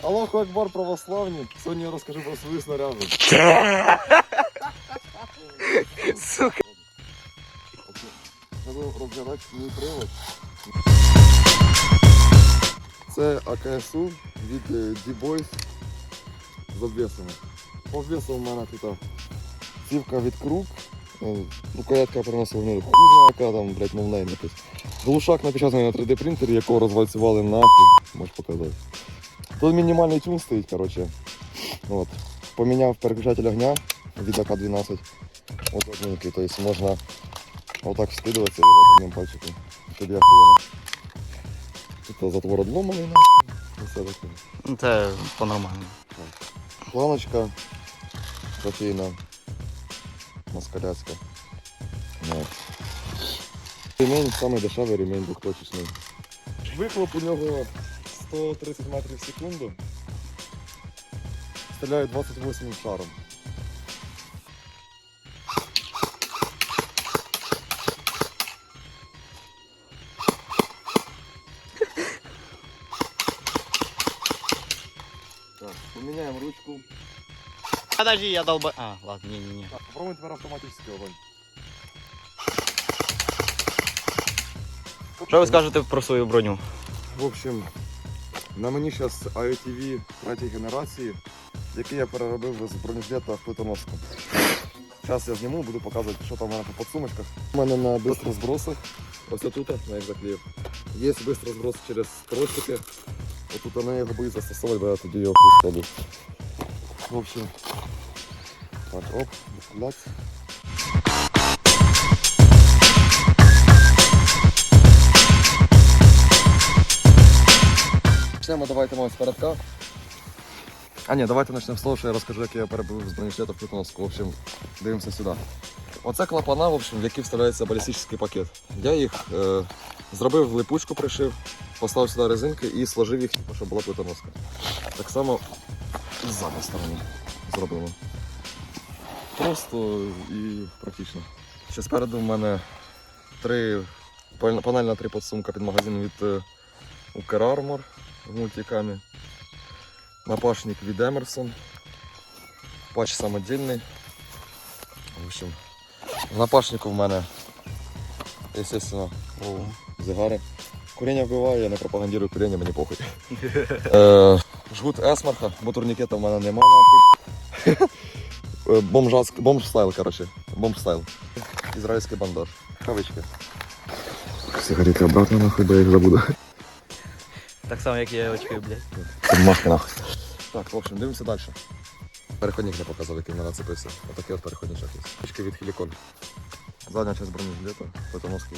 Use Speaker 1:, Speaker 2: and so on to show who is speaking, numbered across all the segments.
Speaker 1: Аллаху Акбар православні. Сьогодні я розкажу про свою снаряду.
Speaker 2: Сука.
Speaker 1: Буду розглядати свій привод. Це АКСУ від е, D-Boys з обвісами. По обвісу у мене тут цівка від круг. е, Рукоятка приносила ну, яка там, блядь, новнейм якийсь. Глушак напечатаний на 3D принтері, якого розвальцювали нахуй. Можеш показати. Тут мінімальний тюн стоїть, коротше. От. Поміняв переключатель огня від АК-12. От одненький, то есть можна отак вскидуватися одним пальчиком. Тоді охуєнно. Тут затвор одломаний нахуй. І все таке.
Speaker 2: Ну, Це по-нормальному.
Speaker 1: Планочка трофейна. Москаляцька. Ремень самий дешевий ремень двохточечний. Вихлоп у нього 130 метрів в секунду. Стріляє 28 шаром. Так, поміняємо ручку.
Speaker 2: Подожди, я долба... А, ладно, не-не-не.
Speaker 1: Так, попробуем тепер автоматичний огонь.
Speaker 2: Що ви скажете про свою броню?
Speaker 1: В общем, на мені зараз IOTV третьої генерації, який я переробив з бронежилета в плитоноску. Зараз я зніму, буду показувати, що там у мене по подсумочках. У мене на бистрозбросах, ось тут, на як заклеїв, є швидкий бистрозброс через тросики. Отут на його боюсь застосовувати, бо я тоді його складу. В общем, так, оп, дефляць. Почнемо давайте ми з. А ні, давайте почнемо з того, що я розкажу, як я перебив з бронежилета в Плитоновську. В общем, дивимося сюди. Оце клапана, в общем, в які вставляється балістичний пакет. Я їх е, зробив липучку, пришив, поставив сюди резинки і сложив їх, типу, щоб була плитоноска. Так само з задньої сторони зробимо. Просто і практично. Ще спереду в мене три панельна три подсумка під магазин від е, Armor в мультикамі. Напашник від Emerson. Патч самодільний. В общем, напашнику в мене, естественно, о, зигари. Куріння вбиваю, я не пропагандирую куріння, мені похуй. Е, жгут Есмарха, бо турнікета в мене нема нахуй. Е, бомж стайл, короче. Бомж стайл. Ізраїльський бандаж. Кавички. Сигарети обратно нахуй, бо я їх забуду.
Speaker 2: Так само, як я очкую, блядь.
Speaker 1: Подмашки нахуй. Так, в общем, дивимося далі. Переходник не показав, який мене нацепився. Отакий от переходничок є. Ручки від Хілікон. Задня часть бронежилета, плитоноски.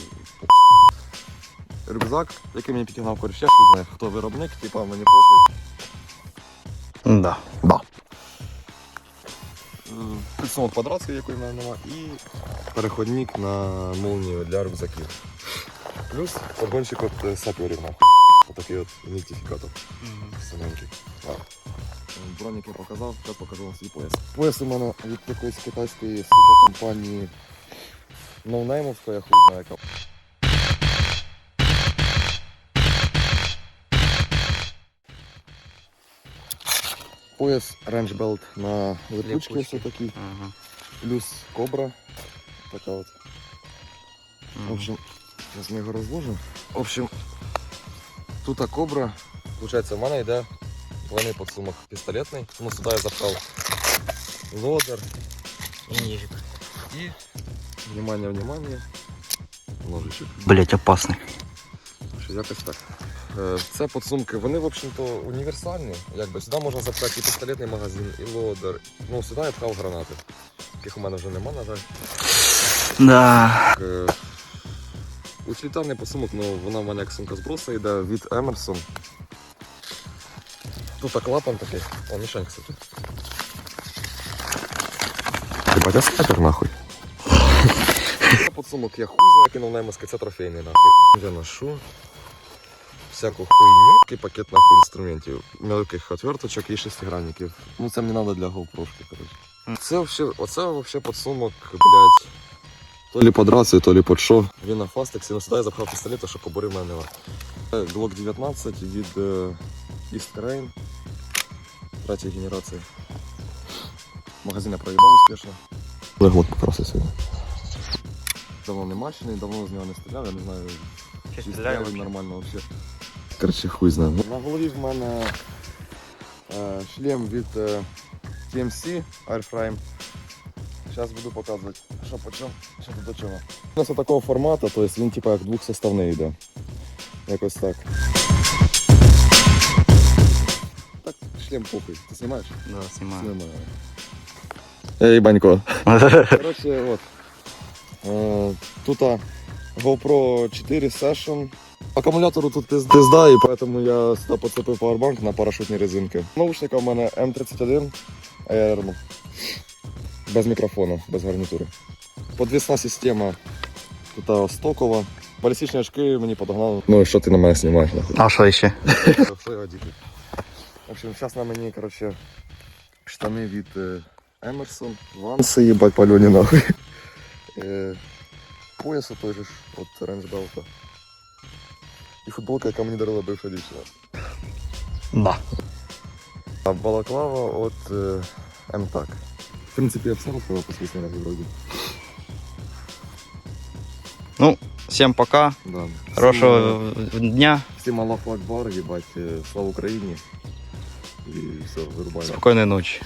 Speaker 1: Рюкзак, який мені підігнав коріш, я не знаю, хто виробник, типа мені похуй.
Speaker 2: Да.
Speaker 1: Да. Підсумок квадратський, якої в мене нема, і переходник на молнію для рюкзаків. Плюс подгончик от е, саперів нахуй. Отакий от ідентифікатор. Саменький. Так. Бронік я показав, зараз покажу вам свій пояс. Пояс у мене від якоїсь китайської сука компанії ноунеймовська, я хуй знаю яка. Пояс Range Belt на липучки
Speaker 2: Липучки.
Speaker 1: все такі.
Speaker 2: Ага.
Speaker 1: Плюс кобра. Така от. В
Speaker 2: Мгм.
Speaker 1: общем, зараз ми його розложимо. В общем, тут кобра. Получається, в мене йде двойний подсумок пістолетний. Ну, сюди я запхав лодер.
Speaker 2: І ніжик.
Speaker 1: І, внимание, внимание, ножичок.
Speaker 2: Блять, опасний.
Speaker 1: Що якось так. Е, Це подсумки, вони, в общем-то, універсальні. Якби сюди можна запхати і пістолетний магазин, і лодер. Ну, сюди я пхав гранати. Яких у мене вже нема, на жаль.
Speaker 2: Да.
Speaker 1: Е, Утилітарний посумок, ну вона в мене як сумка зброса йде від Emerson. Тут так клапан такий. О, мішень, кстати. Ебать, а скатер нахуй. Подсумок я хуй знаю, кинув наймиски, це трофейний нахуй. Я ношу всяку хуйню, такий пакет нахуй інструментів, мелких отверточок і шестигранників. Ну це мені треба для GoPro, коротше. Це вообще, оце вообще подсумок, блядь. То лі під рацію, то лі під що. Він на фастексі, ну сюди я запхав пістолет, щоб кобури в мене нема. Glock 19 від е, East Rain. третьей генерации. Магазин я проебал успешно. Леглок покрасив сьогодні. Давно не мачений, давно з нього не стріляв, я не знаю,
Speaker 2: Чи стріляє
Speaker 1: нормально вообще. Короче, хуй знає. На голові в мене е, шлем від е, TMC Airframe. Зараз буду показувати, що по чому, що тут до чого. У нас такого формату, тобто він типа як двохсоставний йде. Якось так. Так, шлем похуй. Ти знімаєш?
Speaker 2: Да, снимаю.
Speaker 1: Знімаю. Ей, банько. Короче, вот. Е, Тут а, GoPro 4 Session. Акумулятору тут пиз- пизда, і поэтому я сюди поцепив пауербанк на парашутні резинки. Наушника у мене М31 Air. Без мікрофону, без гарнітури. Подвісна система тут а, стокова. Балістичні очки мені подогнали. Ну і що ти на мене знімаєш нахуй?
Speaker 2: А що ще?
Speaker 1: Що я одіти? В общем, зараз на мені, короче, штани від е, Emerson, Ванси, їбать пальоні нахуй. Е, Пояс той же ж от Range Belta. І футболка, яка мені дарила бивша дівчина.
Speaker 2: Да.
Speaker 1: А балаклава от е, МТАК. В принципе, я все розказав по свій снаряді вроді.
Speaker 2: Ну, всем пока.
Speaker 1: Да.
Speaker 2: Хорошего дня.
Speaker 1: Всем Аллаху Акбар, ебать. е, слава Україні. И все, вырубаем.
Speaker 2: Спокойной ночи.